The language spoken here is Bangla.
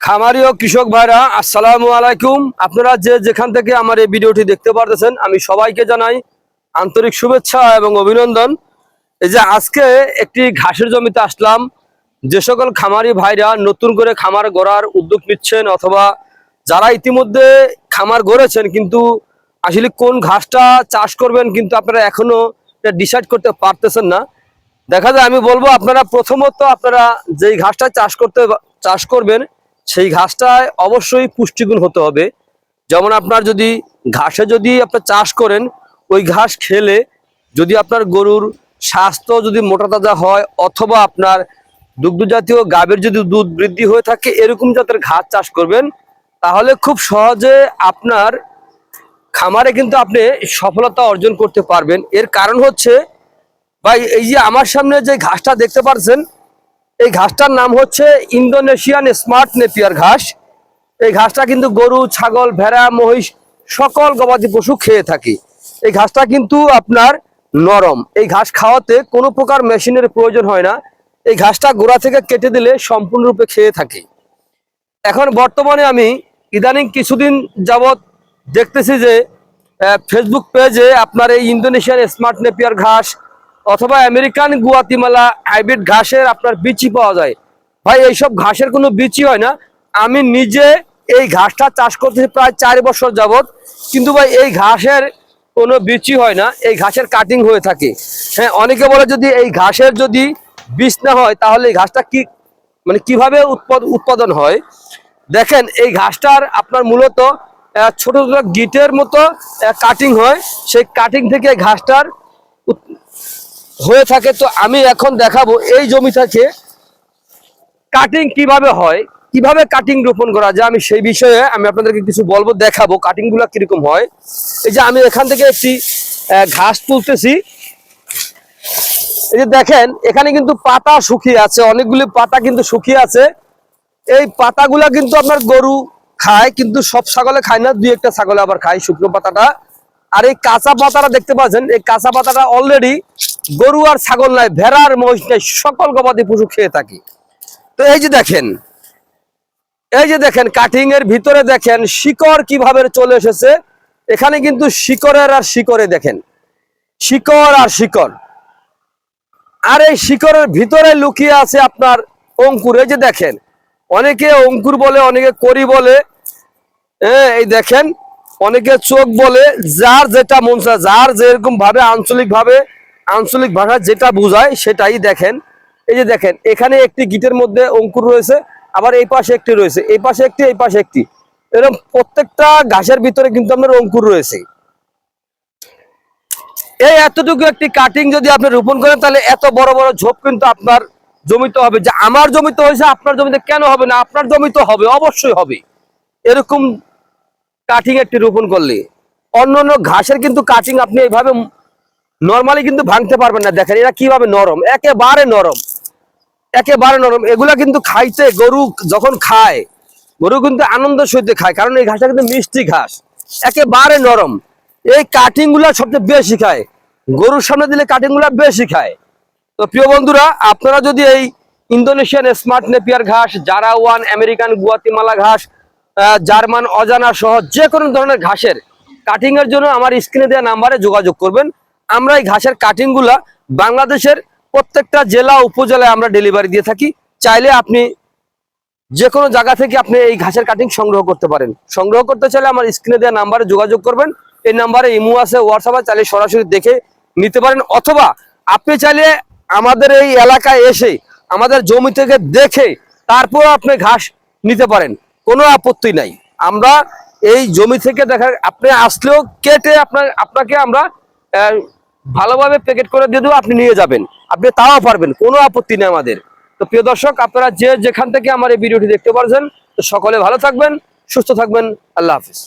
খামারি ও কৃষক ভাইরা, আসসালামু আলাইকুম। আপনারা যে যেখান থেকে আমার এই ভিডিওটি দেখতে পারতেছেন, আমি সবাইকে জানাই আন্তরিক শুভেচ্ছা এবং অভিনন্দন। এই যে আজকে একটি ঘাসের জমিতে আসলাম, যে সকল খামারি ভাইরা নতুন করে খামার গড়ার উদ্যোগ নিচ্ছেন অথবা যারা ইতিমধ্যে খামার গড়েছেন, কিন্তু আসলে কোন ঘাসটা চাষ করবেন কিন্তু আপনারা এখনও ডিসাইড করতে পারতেছেন না। দেখা যায়, আমি বলব, আপনারা প্রথমত আপনারা যেই ঘাসটা চাষ করতে চাষ করবেন সেই ঘাসটায় অবশ্যই পুষ্টিগুণ হতে হবে। যেমন আপনার যদি ঘাসে যদি আপনার চাষ করেন, ওই ঘাস খেলে যদি আপনার গরুর স্বাস্থ্য যদি মোটা তাজা হয় অথবা আপনার দুগ্ধ জাতীয় গাবের যদি দুধ বৃদ্ধি হয়ে থাকে, এরকম জাতের ঘাস চাষ করবেন, তাহলে খুব সহজে আপনার খামারে কিন্তু আপনি সফলতা অর্জন করতে পারবেন। এর কারণ হচ্ছে, ভাই, এই যে আমার সামনে যে ঘাসটা দেখতে পাচ্ছেন এই ঘাসটার নাম হচ্ছে ইন্দোনেশিয়ান স্মার্ট নেপিয়ার ঘাস। এই ঘাসটা কিন্তু গরু, ছাগল, ভেড়া, মহিষ সকল গবাদি পশু খেয়ে থাকে। এই ঘাসটা কিন্তু আপনার নরম। এই ঘাস খাওয়াতে কোনো প্রকার মেশিনের প্রয়োজন হয় না। এই ঘাসটা গোড়া থেকে কেটে দিলে সম্পূর্ণরূপে খেয়ে থাকে। এখন বর্তমানে আমি ইদানিং কিছুদিন যাবৎ দেখতেছি যে ফেসবুক পেজে আপনার এই ইন্দোনেশিয়ান স্মার্ট নেপিয়ার ঘাস অথবা আমেরিকান গুয়াতিমালা, হাইব্রিড ঘাসের আপনার বিচি পাওয়া যায়। ভাই, এইসব ঘাসের কোনো বিচি হয় না। আমি নিজে এই ঘাসটা চাষ করতেছি প্রায় চার বছর যাবৎ। কিন্তু ভাই, এই ঘাসের কোনো বিচি হয় না। এই ঘাসের কাটিং হয়ে থাকে। হ্যাঁ অনেকে বলে যদি এই ঘাসের যদি বীজ না হয়, তাহলে এই ঘাসটা কি মানে কীভাবে উৎপাদ, উৎপাদন হয়? দেখেন, এই ঘাসটার আপনার মূলত ছোট ছোট গিটের মতো কাটিং হয়। সেই কাটিং থেকে ঘাসটার হয়ে থাকে, তো আমি এখন দেখাবো এই জমি কাটিং কীভাবে হয়, কীভাবে কাটিং রোপণ করা যায়, আমি সেই বিষয়ে আমি আপনাদেরকে কিছু বলব, দেখাবো কাটিংগুলা কীরকম হয়। এই যে আমি এখান থেকে একটি ঘাস তুলতেছি। এই যে দেখেন, এখানে কিন্তু পাতা শুকিয়ে আছে, অনেকগুলি পাতা কিন্তু শুকিয়ে আছে। এই পাতাগুলা কিন্তু আপনার গরু খায়, কিন্তু সব ছাগলে খায় না, দুই একটা ছাগলে আবার খায় শুকনো পাতাটা। আর এই কাঁচা পাতাটা দেখতে পাচ্ছেন, এই কাঁচা পাতাটা অলরেডি গরু আর ছাগল নাই, ভেড়ার মহিষ নাই, সকল গবাদি পশু খেয়ে থাকি। তো এই যে দেখেন, এই যে দেখেন কাটিং এর ভিতরে দেখেন, শিকড় কীভাবে চলে এসেছে, এখানে কিন্তু শিকড়ের আর শিকড়ে দেখেন, শিকড় আর শিকড়। আর এই শিকড়ের ভিতরে লুকিয়ে আছে আপনার অঙ্কুর। এই যে দেখেন, অনেকে অঙ্কুর বলে, অনেকে করি বলে হ্যাঁ এই দেখেন, অনেকে চোখ বলে, যার যেটা মন যার যেরকম ভাবে আঞ্চলিক ভাবে আঞ্চলিক ভাষা যেটা বোঝায় সেটাই দেখেন। এই যে দেখেন, এখানে একটি গিটের মধ্যে অঙ্কুর রয়েছে, আবার এই পাশে একটি রয়েছে, এই পাশে একটি, এই পাশে একটি। এরকম প্রত্যেকটা ঘাসের ভিতরে কিন্তু আপনার অঙ্কুর রয়েছে। এই এতটুকু একটি কাটিং যদি আপনি রোপণ করেন, তাহলে এত বড় বড় ঝোপ কিন্তু আপনার জমিতে হবে। যে আমার জমিতে হয়েছে, আপনার জমিতে কেন হবে না? আপনার জমিতে হবে, অবশ্যই হবে। এরকম কাটিং একটি রোপণ করলে। অন্য অন্য ঘাসের কিন্তু কাটিং আপনি এইভাবে নর্মালি কিন্তু ভাঙতে পারবেন না, দেখেন, এরা কীভাবে নরম? একেবারে নরম। একেবারে নরম। এগুলা কিন্তু খাইতে গরু যখন খায়, গরু কিন্তু আনন্দ সহিতে খায়, কারণ এই ঘাসটা কিন্তু মিষ্টি ঘাস। একেবারে নরম। এই কাটিংগুলা সবচেয়ে বেশি খায়। গরুর সামনে দিলে কাটিংগুলা বেশি খায়। তো প্রিয় বন্ধুরা, আপনারা যদি এই ইন্দোনেশিয়ান স্মার্ট নেপিয়ার ঘাস, জারা ওয়ান, আমেরিকান গুয়াতিমালা ঘাস জার্মান অজানা সহ যে কোনো ধরনের ঘাসের কাটিং এর জন্য আমার স্ক্রিনে দেওয়া নাম্বারে যোগাযোগ করবেন। আমরা এই ঘাসের কাটিংগুলা বাংলাদেশের প্রত্যেকটা জেলা উপজেলায় আমরা ডেলিভারি দিয়ে থাকি। চাইলে আপনি যে কোনো জায়গা থেকে আপনি এই ঘাসের কাটিং সংগ্রহ করতে পারেন। সংগ্রহ করতে চাইলে আমার স্ক্রিনে দেওয়া নাম্বারে যোগাযোগ করবেন। এই নাম্বারে ইমো আছে হোয়াটসঅ্যাপ চাইলে সরাসরি দেখে নিতে পারেন। অথবা আপনি চাইলে আমাদের এই এলাকায় এসে আমাদের জমি থেকে দেখে তারপর আপনি ঘাস নিতে পারেন। কোনো আপত্তি নাই। আমরা এই জমি থেকে দেখা, আপনি আসলেও কেটে আপনার, আপনাকে আমরা ভালোভাবে প্যাকেট করে দিয়ে দেবো, আপনি নিয়ে যাবেন। আপনি তাও পারবেন, কোনো আপত্তি নেই আমাদের। তো প্রিয় দর্শক, আপনারা যে যেখান থেকে আমার এই ভিডিওটি দেখতে পারছেন, তো সকলে ভালো থাকবেন, সুস্থ থাকবেন, আল্লাহ হাফিজ।